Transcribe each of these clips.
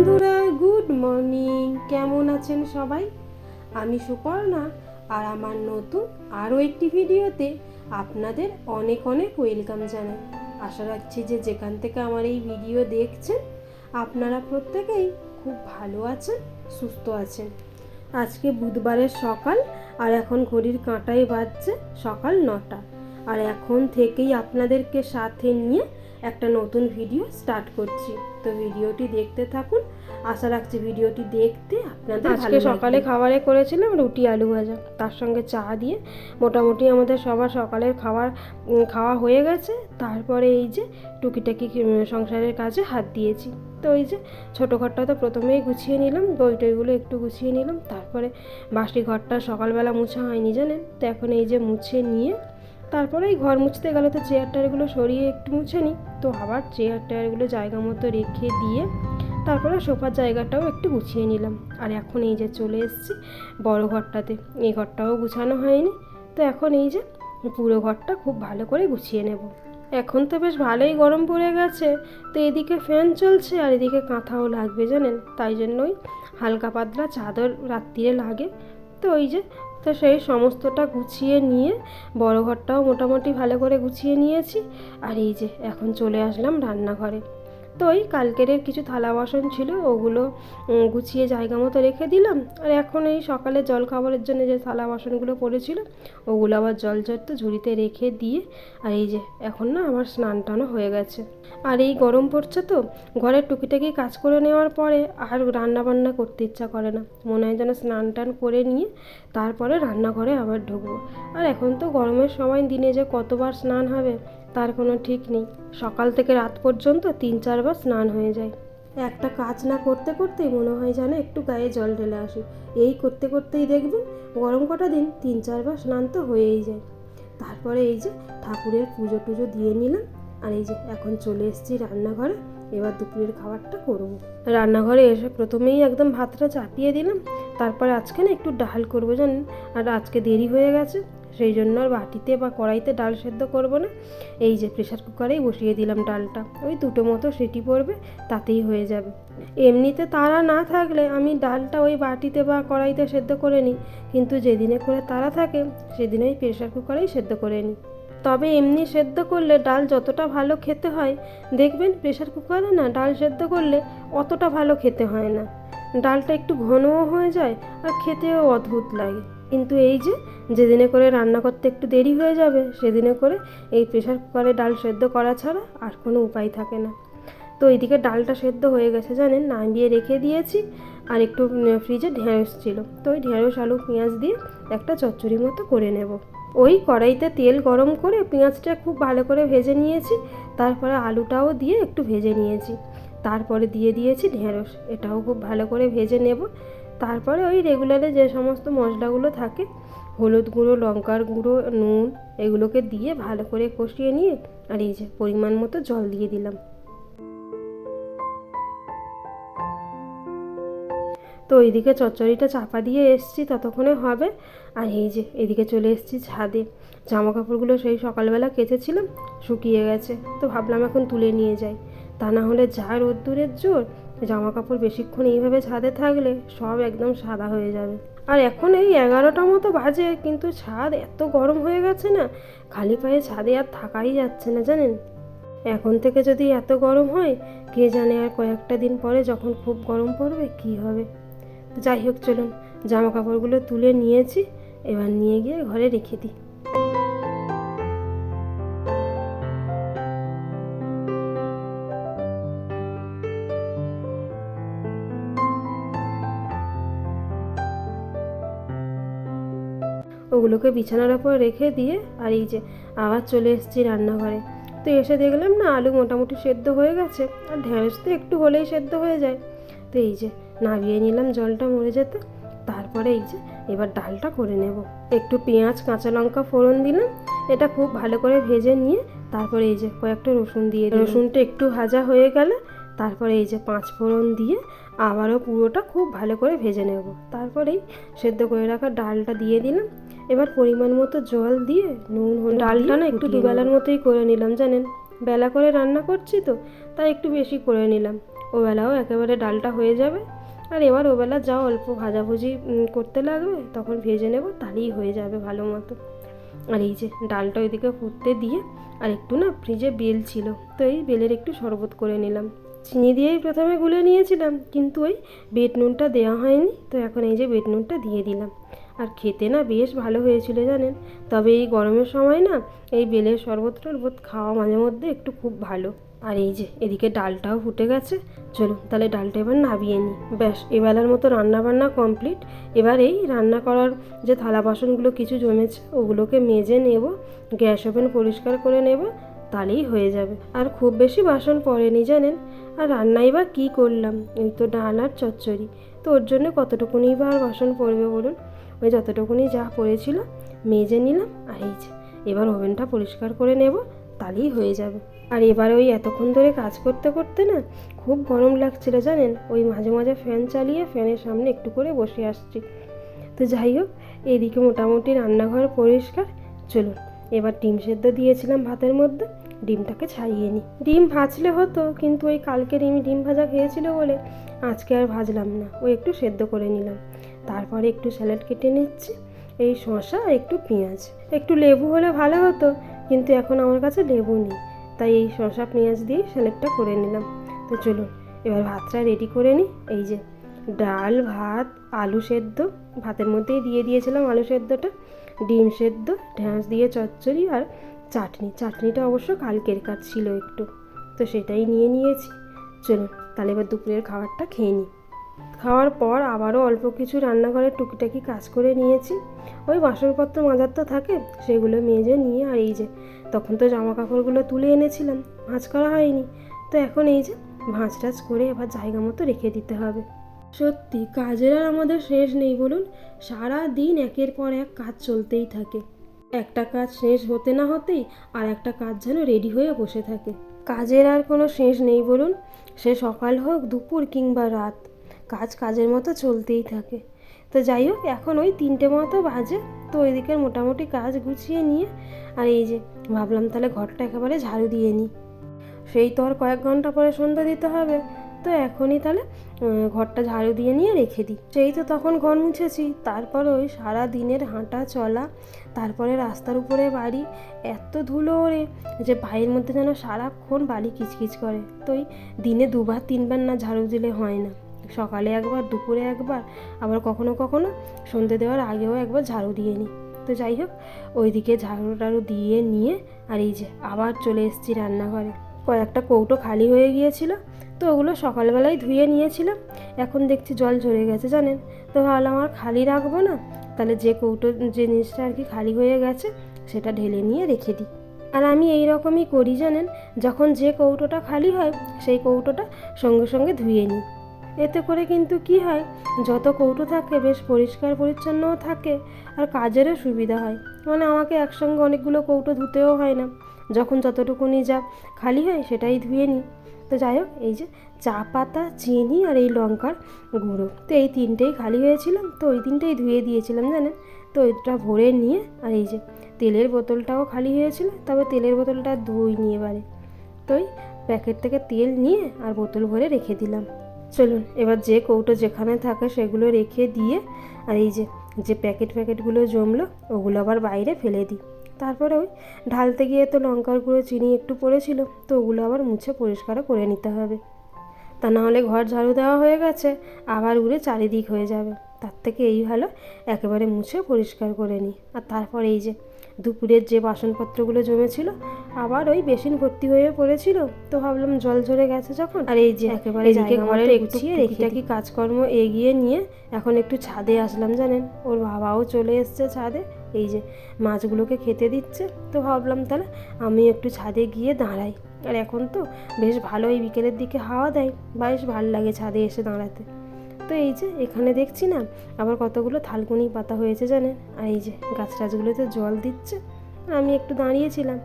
বন্ধুরা good morning কেমন আছেন সবাই? আমি সুপর্ণা আর আমার নতুন আরও একটি ভিডিওতে আপনাদের অনেক অনেক ওয়েলকাম জানাই। আশা রাখছি যে যেখান থেকে আমার এই ভিডিও দেখছেন, আপনারা প্রত্যেকেই খুব ভালো আছেন, সুস্থ আছেন। আজকে বুধবারের সকাল আর এখন ঘড়ির কাঁটাই বাজছে সকাল নটা। আর এখন থেকেই আপনাদেরকে সাথে নিয়ে একটা নতুন ভিডিও স্টার্ট করছি। তো ভিডিওটি দেখতে থাকুন। আশা রাখছি ভিডিওটি দেখতে আপনাদের আজকে সকালে খাবারে করেছিলাম রুটি আলু ভাজা। তার সঙ্গে চা দিয়ে মোটামুটি আমাদের সবার সকালের খাবার খাওয়া হয়ে গেছে। তারপরে এই যে টুকিটাকি সংসারের কাজে হাত দিয়েছি। তো ওই যে ছোটো ঘরটা তো প্রথমেই গুছিয়ে নিলাম বই টইগুলো একটু গুছিয়ে নিলাম। তারপরে বাসি ঘরটা সকালবেলা মুছা হয়নি জানেন? তো এখন এই যে মুছে নিয়ে তারপরে এই ঘর মুছতে গেলে তো চেয়ার টেয়ারগুলো সরিয়ে একটু মুছে নিই। তো আবার চেয়ার টেয়ারগুলো জায়গা মতো রেখে দিয়ে তারপরে সোফার জায়গাটাও একটু গুছিয়ে নিলাম। আর এখন এই যে চলে এসেছি বড় ঘরটাতে। এই ঘরটাও গুছানো হয়নি। তো এখন এই যে পুরো ঘরটা খুব ভালো করে গুছিয়ে নেব। এখন তো বেশ ভালোই গরম পড়ে গেছে। তো এদিকে ফ্যান চলছে আর এদিকে কাঁথাও লাগবে জানেন? তাই জন্যই হালকা পাতলা চাদর রাত্রিরে লাগে। তো ওই যে তো সেই সমস্তটা গুছিয়ে নিয়ে বড় ঘরটাও মোটামুটি ভালো করে গুছিয়ে নিয়েছি। আর এই যে এখন চলে আসলাম রান্নাঘরে। তো ওই কালকের কিছু থালা বাসন ছিল, ওগুলো গুছিয়ে জায়গা মতো রেখে দিলাম। আর এখন এই সকালে জল খাবারের জন্য যে থালা বাসনগুলো পড়েছিল, ওগুলো আবার জল চট্ট ঝুড়িতে রেখে দিয়ে, আর এই যে এখন না আমার স্নান টানও হয়ে গেছে। আর এই গরম পড়ছে তো, ঘরের টুকিটাকি কাজ করে নেওয়ার পরে আর রান্না বান্না করতে ইচ্ছা করে না। মনে হয় যেন স্নান টান করে নিয়ে তারপরে রান্নাঘরে আবার ঢুকবো। আর এখন তো গরমের সময় দিনে যে কতবার স্নান হবে তার কোনো ঠিক নেই। সকাল থেকে রাত পর্যন্ত তিন চারবার স্নান হয়ে যায়। একটা কাজ না করতে করতেই মনে হয় যেন একটু গায়ে জল ঢেলে আসি। এই করতে করতেই দেখবেন গরম কটা দিন তিন চারবার স্নান তো হয়েই যায়। তারপরে এই যে ঠাকুরের পুজো টুজো দিয়ে নিলাম আর এই যে এখন চলে এসেছি রান্নাঘরে। এবার দুপুরের খাবারটা করব। রান্নাঘরে এসে প্রথমেই একদম ভাতটা চাপিয়ে দিলাম। তারপরে আজকে না একটু ডাল করব জানেন? আর আজকে দেরি হয়ে গেছে। সেই জন্য আর বাটিতে বা কড়াইতে ডাল সেদ্ধ করব না। এই যে প্রেশার কুকারেই বসিয়ে দিলাম ডালটা। ওই দুটো মতো সিটি পড়বে, তাতেই হয়ে যাবে। এমনিতে তারা না থাকলে আমি ডালটা ওই বাটিতে বা কড়াইতে সেদ্ধ করে নিই। কিন্তু যেদিনে করে তারা থাকে, সেদিনে ওই প্রেশার কুকারেই সেদ্ধ করে নিই। তবে এমনি সেদ্ধ করলে ডাল যতটা ভালো খেতে হয়, দেখবেন প্রেশার কুকারে না ডাল সেদ্ধ করলে অতটা ভালো খেতে হয় না। ডালটা একটু ঘনও হয়ে যায় আর খেতেও অদ্ভুত লাগে। কিন্তু এই যে, যেদিনে করে রান্না করতে একটু দেরি হয়ে যাবে, সেদিনে করে এই প্রেশার কুকারে ডাল সেদ্ধ করা ছাড়া আর কোনো উপায় থাকে না। তো এইদিকে ডালটা সেদ্ধ হয়ে গেছে, জানেন? নামিয়ে রেখে দিয়েছি আর একটু ফ্রিজে ঢেঁড়স ছিল। তো ওই ঢেঁড়স, আলু, পেঁয়াজ দিয়ে একটা চচ্চড়ি মতো করে নেব। ওই কড়াইতে তেল গরম করে পেঁয়াজটা খুব ভালো করে ভেজে নিয়েছি, তারপরে আলুটাও দিয়ে একটু ভেজে নিয়েছি। তারপরে দিয়ে দিয়েছি ঢেঁড়স। এটাও খুব ভালো করে ভেজে নেব। তারপরে ওই রেগুলারে যে সমস্ত মশলাগুলো থাকে, হলুদ গুঁড়ো, লঙ্কার গুঁড়ো, নুন, এগুলোকে দিয়ে ভালো করে কষিয়ে নিয়ে আর এই যে পরিমাণ মতো জল দিয়ে দিলাম। তো ওইদিকে চচ্চড়িটা চাপা দিয়ে এসছি, ততক্ষণে হবে। আর এই যে এদিকে চলে এসেছি ছাদে। জামা কাপড়গুলো সেই সকালবেলা কেচেছিলাম, শুকিয়ে গেছে। তো ভাবলাম এখন তুলে নিয়ে যাই। তা না হলে যা রোদ্দুরের জোর জামা কাপড় বেশিক্ষণ এইভাবে ছাদে থাকলে সব একদম সাদা হয়ে যাবে। আর এখন এই এগারোটা মতো বাজে, কিন্তু ছাদ এত গরম হয়ে গেছে না, খালি পায়ে ছাদে আর থাকাই যাচ্ছে না, জানেন? এখন থেকে যদি এত গরম হয়, কে জানে আর কয়েকটা দিন পরে যখন খুব গরম পড়বে, কি হবে? যাই হোক, চলুন জামা কাপড়গুলো তুলে নিয়েছি, এবার নিয়ে গিয়ে ঘরে রেখে দিই। ওগুলোকে বিছানার ওপর রেখে দিয়ে আর এই যে আবার চলে এসেছি রান্নাঘরে। তো এসে দেখলাম না আলু মোটামুটি সেদ্ধ হয়ে গেছে, আর ঢেঁড়স তো একটু হলেই সেদ্ধ হয়ে যায়। তো এই যে নাবিয়ে নিলাম জলটা মরে যেতে, তারপরে এই যে এবার ডালটা করে নেব। একটু পেঁয়াজ, কাঁচা লঙ্কা ফোড়ন দিলাম, এটা খুব ভালো করে ভেজে নিয়ে তারপরে এই যে কয়েকটা রসুন দিয়ে রসুনটা একটু ভাজা হয়ে গেলে তারপরে এই যে পাঁচ ফোড়ন দিয়ে আবারও পুরোটা খুব ভালো করে ভেজে নেব। তারপরেই সেদ্ধ করে রাখা ডালটা দিয়ে দিলাম। এবার পরিমাণ মতো জল দিয়ে নুন ডালটা না একটু দুবেলার মতোই করে নিলাম জানেন? বেলা করে রান্না করছি তো তাই একটু বেশি করে নিলাম। ওবেলাও একেবারে ডালটা হয়ে যাবে আর এবার ওবেলা যা অল্প ভাজাভুজি করতে লাগবে তখন ভেজে নেব তাহলেই হয়ে যাবে ভালো মতো। আর এই যে ডালটা ওইদিকে ফুটতে দিয়ে আর একটু না ফ্রিজে বেল ছিল তো এই বেলের একটু শরবত করে নিলাম। চিনি দিয়েই প্রথমে গুলে নিয়েছিলাম কিন্তু ওই বেট নুনটা দেওয়া হয়নি তো এখন এই যে বেট নুনটা দিয়ে দিলাম। আর খেতে না বেশ ভালো হয়েছিল জানেন। তবে এই গরমের সময় না এই বেলের শরবত টরবত খাওয়া মাঝে মধ্যে একটু খুব ভালো। আর এই যে এদিকে ডালটাও ফুটে গেছে। চলো তাহলে ডালটা এবার নাবিয়ে নিই। ব্যাস, এবেলার মতো রান্না বান্না কমপ্লিট। এবার এই রান্না করার যে থালা বাসনগুলো কিছু জমেছে, ওগুলোকে মেজে নেব। গ্যাস ওভেন পরিষ্কার করে নেব, তাহলেই হয়ে যাবে। আর খুব বেশি বাসন পড়েনি জানেন। আর রান্নাই বা কী করলাম? এই তো ডাল আর চচ্চড়ি। তো ওর জন্য কতটুকুনি বা আর বাসন পড়বে বলুন? ওই যতটুকুনি যা পড়েছিল মেজে নিলাম আর এই যে, এবার ওভেনটা পরিষ্কার করে নেব, তাহলেই হয়ে যাবে। আর এবার ওই এতক্ষণ ধরে কাজ করতে করতে না খুব গরম লাগছিল জানেন, ওই মাঝে মাঝে ফ্যান চালিয়ে ফ্যানের সামনে একটু করে বসে আসছি। তো যাই হোক, এদিকে মোটামুটি রান্নাঘর পরিষ্কার, চলুন। এবার ডিম সেদ্ধ দিয়েছিলাম ভাতের মধ্যে, ডিমটাকে ছাড়িয়ে নিই। ডিম ভাজলে হতো, কিন্তু ওই কালকে রিমি ডিম ভাজা খেয়েছিল বলে আজকে আর ভাজলাম না ওই একটু সেদ্ধ করে নিলাম। তারপরে একটু স্যালাড কেটে নিচ্ছি, এই শসা একটু পেঁয়াজ। একটু লেবু হলে ভালো হতো, কিন্তু এখন আমার কাছে লেবু নেই, তাই এই শসা, পেঁয়াজ দিয়ে স্যালাডটা করে নিলাম। তো চলুন, এবার ভাতটা রেডি করে নিই। এই যে ডাল, ভাত, আলু সেদ্ধ। ভাতের মধ্যেই দিয়ে দিয়েছিলাম আলু সেদ্ধটা। ডিম সেদ্ধ ঢ্যাঁড়স দিয়ে চচ্চড়ি আর চাটনি। চাটনিটা অবশ্য কালকের কাজ ছিল একটু, তো সেটাই নিয়ে নিয়েছি। চলুন, তাহলে এবার দুপুরের খাবারটা খেয়ে নিই। খাওয়ার পর আবারও অল্প কিছু রান্নাঘরের টুকিটাকি কাজ করে নিয়েছি। ওই বাসনপত্র মাজার তো থাকে, সেগুলো মেজে নিয়ে আর এই যে, তখন তো জামা কাপড়গুলো তুলে এনেছিলাম, ভাঁজ করা হয়নি। তো এখন এই যে ভাঁজ টাজ করে এবার জায়গা মতো রেখে দিতে হবে। সত্যি, কাজের আর আমাদের শেষ নেই বলুন, সারা দিন একের পর এক কাজ চলতেই থাকে। একটা কাজ শেষ হতে না হতেই আর একটা কাজ যেন রেডি হয়ে বসে থাকে। কাজের আর কোনো শেষ নেই বলুন, সে সকাল হোক, দুপুর কিংবা রাত। কাজ কাজের মতো চলতেই থাকে। তো যাই হোক, এখন ওই তিনটে মতো বাজে। তো ওই দিকের মোটামুটি কাজ গুছিয়ে নিয়ে, আর এই যে ভাবলাম তাহলে ঘরটা একেবারে ঝাড়ু দিয়ে নিই। সেই তো আর কয়েক ঘণ্টা পরে সন্ধ্যা দিতে হবে। তো এখনই তাহলে ঘরটা ঝাড়ু দিয়ে নিয়ে রেখে দিই। সেই তো তখন ঘর মুছেছি। তারপর ওই সারা দিনের হাঁটা চলা, তারপরে রাস্তার উপরে বাড়ি, এত ধুলো ওরে যে ভাইয়ের মধ্যে যেন সারাক্ষণ বাড়ি কিচকিচ করে। তো ওই দিনে দুবার তিনবার না ঝাড়ু দিলে হয় না। সকালে একবার, দুপুরে একবার, আবার কখনো কখনো সন্ধে দেওয়ার আগেও একবার ঝাড়ু দিয়ে নিই। তো যাই হোক, ওইদিকে ঝাড়ু টাড়ু দিয়ে নিয়ে আর এই যে আবার চলে এসেছি রান্নাঘরে। কয়েকটা কৌটো খালি হয়ে গিয়েছিল, তো ওগুলো সকালবেলায় ধুয়ে নিয়েছিলাম। এখন দেখছি জল ঝরে গেছে, জানেন? তো ভাবলাম আর খালি রাখব না, তাহলে যে কৌটো জিনিসটা আর কি খালি হয়ে গেছে, সেটা ঢেলে নিয়ে রেখে দিই। আর আমি এই রকমই করি, জানেন? যখন যে কৌটোটা খালি হয়, সেই কৌটোটা সঙ্গে সঙ্গে ধুয়ে নিই। এতে করে কিন্তু কি হয়? যত কৌটো থাকে, বেশ পরিষ্কার পরিচ্ছন্নও থাকে আর কাজেরও সুবিধা হয়। মানে আমাকে একসঙ্গে অনেকগুলো কৌটো ধুতেও হয় না। যখন যতটুকুনি যা খালি হয়, সেটাই ধুয়ে নিই। তো যাই হোক, এই যে চা পাতা, চিনি আর এই লঙ্কার গুঁড়ো। তো এই তিনটেই খালি হয়েছিলাম। তো ওই তিনটেই ধুয়ে দিয়েছিলাম, জানেন? তো এটা ভরে নিয়ে আর এই যে তেলের বোতলটাও খালি হয়েছিল। তবে তেলের বোতলটা ধুই নিয়ে এবারে। তো ওই প্যাকেট থেকে তেল নিয়ে আর বোতল ভরে রেখে দিলাম। চলুন, এবার যে কৌটো যেখানে থাকে সেগুলো রেখে দিয়ে আর এই যে যে প্যাকেট প্যাকেটগুলো জমলো, ওগুলো আবার বাইরে ফেলে দিই। তারপরে ওই ঢালতে গিয়ে তো লঙ্কার গুঁড়ো, চিনি একটু পড়েছিল, তো ওগুলো আবার মুছে পরিষ্কার করে নিতে হবে। তা না হলে ঘর ঝাড়ু দেওয়া হয়ে গেছে, আবার উড়ে চারিদিক হয়ে যাবে। তার থেকে এই ভালো একেবারে মুছে পরিষ্কার করে নিই। আর তারপর এই যে দুপুরের যে বাসনপত্রগুলো জমেছিল আবার ওই বেসিন ভর্তি হয়ে পড়েছিল। তো ভাবলাম জল ঝরে গেছে যখন। আর এই যে একেবারে এদিকে ঘরের একটু কি কাজকর্ম এগিয়ে নিয়ে এখন একটু ছাদে আসলাম জানেন? ওর বাবাও চলে এসছে ছাদে। এই যে মাছগুলোকে খেতে দিচ্ছে। তো ভাবলাম তাহলে আমি একটু ছাদে গিয়ে দাঁড়াই। আর এখন তো বেশ ভালো ভালোই বিকেলের দিকে হাওয়া দেয়। বেশ ভালো লাগে ছাদে এসে দাঁড়াতে। তো এই যে, এখানে দেখছি না, আবার কতগুলো থালকুনি পাতা হয়েছে জানেন? আর এই যে, গাছ টাছগুলোতে জল দিচ্ছে। আমি একটু দাঁড়িয়েছিলাম,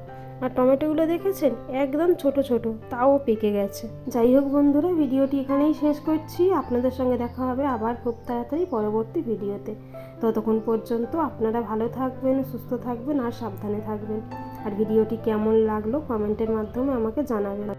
আর টমেটোগুলো দেখেছেন? একদম ছোট ছোট, তাও পেকে গেছে। যাই হোক বন্ধুরা, ভিডিওটি এখানেই শেষ করছি। আপনাদের সঙ্গে দেখা হবে আবার খুব তাড়াতাড়ি পরবর্তী ভিডিওতে। ততক্ষণ পর্যন্ত আপনারা ভালো থাকবেন, সুস্থ থাকবেন, আর সাবধানে থাকবেন। আর ভিডিওটি কেমন লাগল কমেন্টের মাধ্যমে আমাকে জানাবেন।